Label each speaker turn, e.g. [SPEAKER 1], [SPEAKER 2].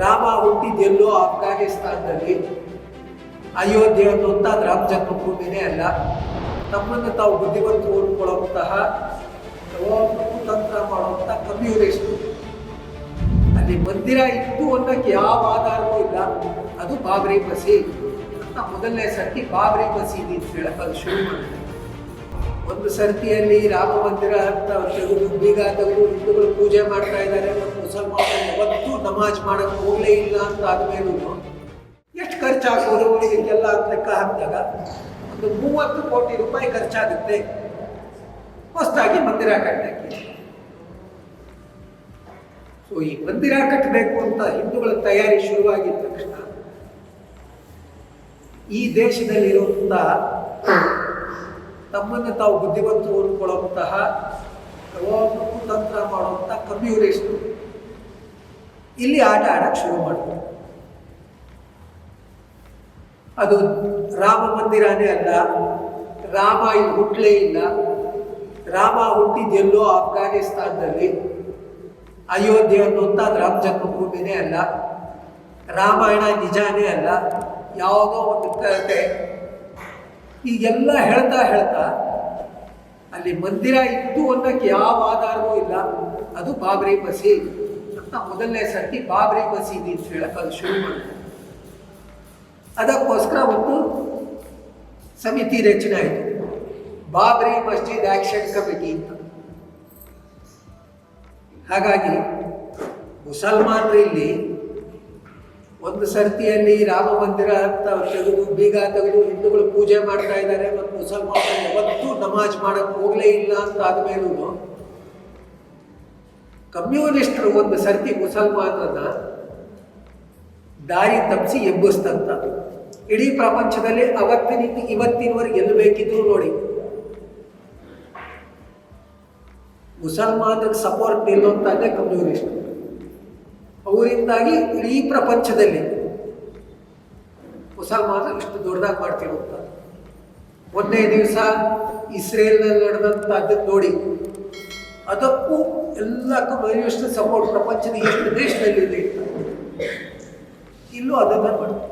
[SPEAKER 1] ರಾಮ ಹುಟ್ಟಿದ್ದೆಲ್ಲೋ ಅಫ್ಘಾನಿಸ್ತಾನದಲ್ಲಿ ಅಯೋಧ್ಯೆ ಹೊತ್ತಾದ ರಾಮ ಜನ್ಮಭೂಮಿನೇ ಅಲ್ಲ. ತಮ್ಮನ್ನು ತಾವು ಬುದ್ಧಿವಂತ ಓದ್ಕೊಳ್ಳುವಂತಹ ತಂತ್ರ ಮಾಡುವಂಥ ಕಮ್ಯುನಿಸ್ಟ್ ಅಲ್ಲಿ ಮಂದಿರ ಇತ್ತು ಅನ್ನೋಕ್ಕೆ ಯಾವ ಆಧಾರವೂ ಇಲ್ಲ. ಅದು ಬಾಬ್ರಿ ಮಸೀದ್. ಮೊದಲನೇ ಸರ್ತಿ ಬಾಬ್ರಿ ಮಸೀದಿ ಅಂತ ಹೇಳಕ್ಕೆ ಅದು ಶುರು ಮಾಡಿದೆ ಒಂದು ಸರ್ತಿಯಲ್ಲಿ ರಾಮ ಮಂದಿರ ಅಂತ ತೆಗೆದು ಬೀಗ ತೆಗೆದು ಹಿಂದೂಗಳು ಪೂಜೆ ಮಾಡ್ತಾ ಇದ್ದಾರೆ ಮತ್ತು ಮುಸಲ್ಮಾನರು ಯಾವತ್ತೂ ನಮಾಜ್ ಮಾಡಕ್ಕೆ ಹೋಗಲೇ ಇಲ್ಲ ಅಂತ ಆದ್ಮೇಲೂ ಎಷ್ಟು ಖರ್ಚಾಗ್ಬೋದು ಇದೆಲ್ಲ ಲೆಕ್ಕ ಹಾಕಿದಾಗ? ಒಂದು ಮೂವತ್ತು ಕೋಟಿ ರೂಪಾಯಿ ಖರ್ಚಾಗುತ್ತೆ. ಹೊಸದಾಗಿ ಮಂದಿರ ಕಟ್ಟಕ್ಕೆ ಸೊ, ಈ ಮಂದಿರ ಕಟ್ಟಬೇಕು ಅಂತ ಹಿಂದೂಗಳ ತಯಾರಿ ಶುರುವಾಗಿದ್ದ ತಕ್ಷಣ ಈ ದೇಶದಲ್ಲಿರುವಂಥ ತಮ್ಮನ್ನು ತಾವು ಬುದ್ಧಿವಂತರು ಅಂದ್ಕೊಳ್ಳುವಂತಹ ತಂತ್ರ ಮಾಡುವಂಥ ಕಮ್ಯುನಿಸ್ಟು ಇಲ್ಲಿ ಆಟ ಆಡಕ್ಕೆ ಶುರು ಮಾಡಿದ್ರು ಅದು ರಾಮ ಮಂದಿರನೇ ಅಲ್ಲ, ರಾಮ ಇಲ್ಲಿ ಹುಟ್ಟಲೇ ಇಲ್ಲ. ರಾಮ ಹುಟ್ಟಿದ್ದೆಲ್ಲೋ ಅಫ್ಘಾನಿಸ್ತಾನದಲ್ಲಿ ಅಯೋಧ್ಯೆ ಅನ್ನುವಂಥ ರಾಮ ಜನ್ಮಭೂಮಿನೇ ಅಲ್ಲ, ರಾಮಾಯಣ ನಿಜಾನೇ ಅಲ್ಲ, ಯಾವುದೋ ಒಂದು ಕತೆ ಈಗೆಲ್ಲ ಹೇಳ್ತಾ ಹೇಳ್ತಾ ಅಲ್ಲಿ ಮಂದಿರ ಇತ್ತು ಅನ್ನೋಕ್ಕೆ ಯಾವ ಆಧಾರವೂ ಇಲ್ಲ. ಅದು ಬಾಬ್ರಿ ಮಸೀದ್. ಅಂತ ಮೊದಲನೇ ಸರ್ತಿ ಬಾಬ್ರಿ ಮಸೀದಿ ಅಂತ ಹೇಳಕ್ಕೆ ಅದು ಶುರು ಮಾಡಿದೆ ಅದಕ್ಕೋಸ್ಕರ ಒಂದು ಸಮಿತಿ ರಚನೆ ಆಯಿತು. ಬಾಬ್ರಿ ಮಸ್ಜಿದ್ ಆಕ್ಷನ್ ಕಮಿಟಿ ಅಂತ. ಹಾಗಾಗಿ ಮುಸಲ್ಮಾನರು ಇಲ್ಲಿ ಒಂದು ಸರ್ತಿಯಲ್ಲಿ ರಾಮ ಮಂದಿರ ಅಂತ ತೆಗೆದು, ಬೀಗ ತೆಗೆದು ಹಿಂದೂಗಳು ಪೂಜೆ ಮಾಡ್ತಾ ಇದ್ದಾರೆ ಮತ್ತು ಮುಸಲ್ಮಾನರು ಯಾವತ್ತೂ ನಮಾಜ್ ಮಾಡಕ್ಕೆ ಹೋಗಲೇ ಇಲ್ಲ ಅಂತ ಆದ್ಮೇಲೂ ಕಮ್ಯುನಿಸ್ಟ್ರು ಒಂದು ಸರ್ತಿ ಮುಸಲ್ಮಾನರನ್ನ ದಾರಿ ತಪ್ಪಿಸಿ ಎಬ್ಬಿಸ್ತಂತ ಇಡೀ ಪ್ರಪಂಚದಲ್ಲಿ ಅವತ್ತಿನಿಂದ ಇವತ್ತಿನವರೆಗೆ ಎಲ್ಲಿ ಬೇಕಿದ್ರು ನೋಡಿ. ಮುಸಲ್ಮಾನರಿಗೆ ಸಪೋರ್ಟ್ ನಿಲ್ಲುವಂತಾಗೆ ಕಮ್ಯುನಿಸ್ಟ್ ಅವರಿಂದಾಗಿ ಇಡೀ ಪ್ರಪಂಚದಲ್ಲಿ ಹೊಸ ಮಾತು ಇಷ್ಟು ದೊಡ್ಡದಾಗಿ ಅಂತ. ಒಂದನೇ ದಿವಸ ಇಸ್ರೇಲ್ನಲ್ಲಿ ನಡೆದಂಥದ್ದು ನೋಡಿ, ಅದಕ್ಕೂ ಎಲ್ಲಕ್ಕೂ ಕಮ್ಯುನಿಸ್ಟ್ ಸಪೋರ್ಟ್ ಪ್ರಪಂಚದ ಎಷ್ಟು ದೇಶದಲ್ಲಿ ಇಲ್ಲೂ ಅದನ್ನು ಮಾಡ್ತಾರೆ